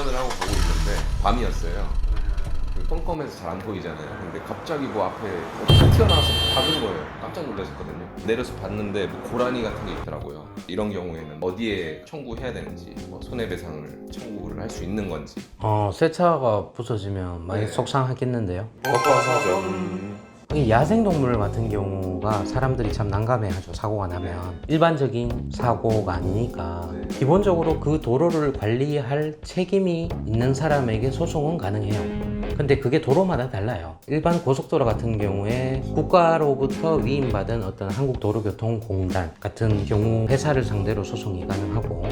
운전을 하고 가고 있는데 밤이었어요. 그 껌껌해서 잘 안 보이잖아요. 근데 갑자기 뭐 앞에 어떻게 튀어나와서 박은 거예요. 깜짝 놀랐었거든요. 내려서 봤는데 뭐 고라니 같은 게 있더라고요. 이런 경우에는 어디에 청구해야 되는지, 뭐 손해배상을 청구를 할 수 있는 건지. 어, 새 차가 부서지면 많이 네. 속상하겠는데요. 법과 사전. 이 야생동물 같은 경우가 사람들이 참 난감해하죠. 사고가 나면 일반적인 사고가 아니니까 네. 기본적으로 그 도로를 관리할 책임이 있는 사람에게 소송은 가능해요. 근데 그게 도로마다 달라요. 일반 고속도로 같은 경우에 국가로부터 위임받은 어떤 한국도로교통공단 같은 경우 회사를 상대로 소송이 가능하고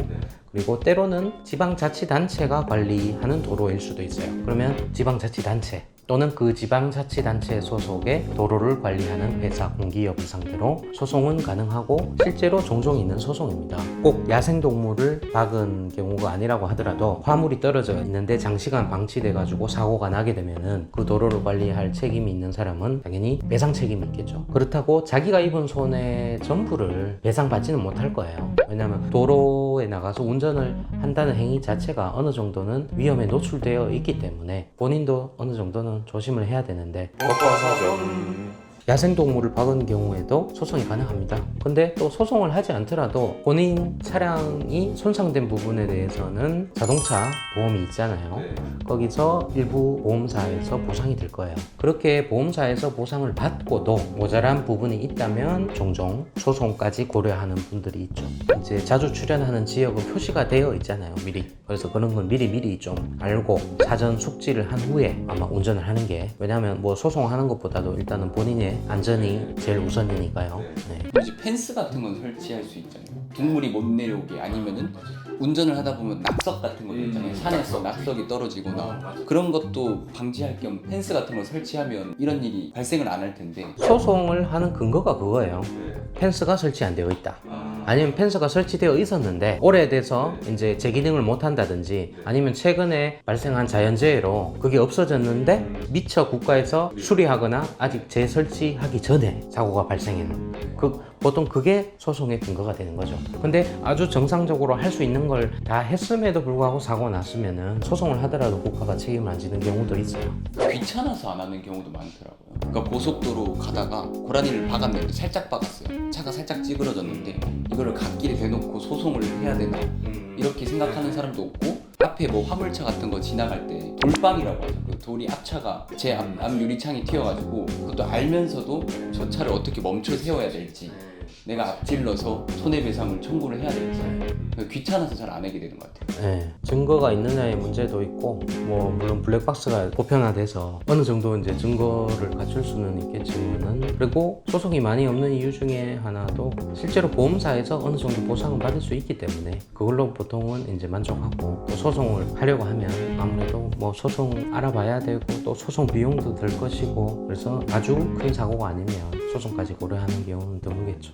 그리고 때로는 지방자치단체가 관리하는 도로일 수도 있어요. 그러면 지방자치단체 또는 그 지방자치단체 소속의 도로를 관리하는 회사 공기업을 상대로 소송은 가능하고 실제로 종종 있는 소송입니다. 꼭 야생동물을 박은 경우가 아니라고 하더라도 화물이 떨어져 있는데 장시간 방치돼 가지고 사고가 나게 되면은 그 도로를 관리할 책임이 있는 사람은 당연히 배상 책임이 있겠죠. 그렇다고 자기가 입은 손해 전부를 배상받지는 못할 거예요. 왜냐하면 도로에 나가서 운전을 한다는 행위 자체가 어느 정도는 위험에 노출되어 있기 때문에 본인도 어느 정도는 조심을 해야 되는데 법과사전. 야생동물을 박은 경우에도 소송이 가능합니다. 근데 또 소송을 하지 않더라도 본인 차량이 손상된 부분에 대해서는 자동차 보험이 있잖아요. 네. 거기서 일부 보험사에서 보상이 될 거예요. 그렇게 보험사에서 보상을 받고도 모자란 부분이 있다면 종종 소송까지 고려하는 분들이 있죠. 이제 자주 출연하는 지역은 표시가 되어 있잖아요, 미리. 그래서 그런 건 미리 미리 좀 알고 사전 숙지를 한 후에 아마 운전을 하는 게 왜냐하면 뭐 소송하는 것보다도 일단은 본인의 안전이 제일 우선이니까요. 네. 이제 펜스 같은 건 설치할 수 있잖아요. 동물이 못 내려오게 아니면은 운전을 하다 보면 낙석 같은 것도 있잖아요. 음, 산에서 낙석이 떨어지거나 그런 것도 방지할 겸 펜스 같은 걸 설치하면 이런 일이 발생을 안 할 텐데 소송을 하는 근거가 그거예요. 펜스가 설치 안 되어 있다. 아 니면 펜스가 설치되어 있었는데 오래돼서 이제 재기능을 못 한다든지 아니면 최근에 발생한 자연재해로 그게 없어졌는데 미처 국가에서 수리하거나 아직 재설치하기 전에 사고가 발생했는 그 보통 그게 소송의 근거가 되는 거죠. 근데 아주 정상적으로 할 수 있는 걸 다 했음에도 불구하고 사고가 났으면은 소송을 하더라도 국가가 책임을 안 지는 경우도 있어요. 귀찮아서 안 하는 경우도 많더라고요. 그러니까 고속도로 가다가 고라니를 박았는데 살짝 박았어요. 차가 살짝 찌그러졌는데 이거를 갓길에 대놓고 소송을 해야 되나 이렇게 생각하는 사람도 없고 앞에 뭐 화물차 같은 거 지나갈 때 돌빵이라고 하죠. 그 돌이 앞차가 제 앞, 앞 유리창에 튀어가지고 그것도 알면서도 저 차를 어떻게 멈춰 세워야 될지 내가 앞질러서 손해배상을 청구를 해야 될지 그 귀찮아서 잘 안 하게 되는 것 같아요. 네, 증거가 있느냐의 문제도 있고 뭐 물론 블랙박스가 보편화돼서 어느 정도 이제 증거를 갖출 수는 있겠지만은 그리고 소송이 많이 없는 이유 중에 하나도 실제로 보험사에서 어느 정도 보상을 받을 수 있기 때문에 그걸로 보통은 이제 만족하고 또 소송을 하려고 하면 아무래도 뭐 소송 알아봐야 되고 또 소송 비용도 들 것이고 그래서 아주 큰 사고가 아니면 소송까지 고려하는 경우는 드물겠죠.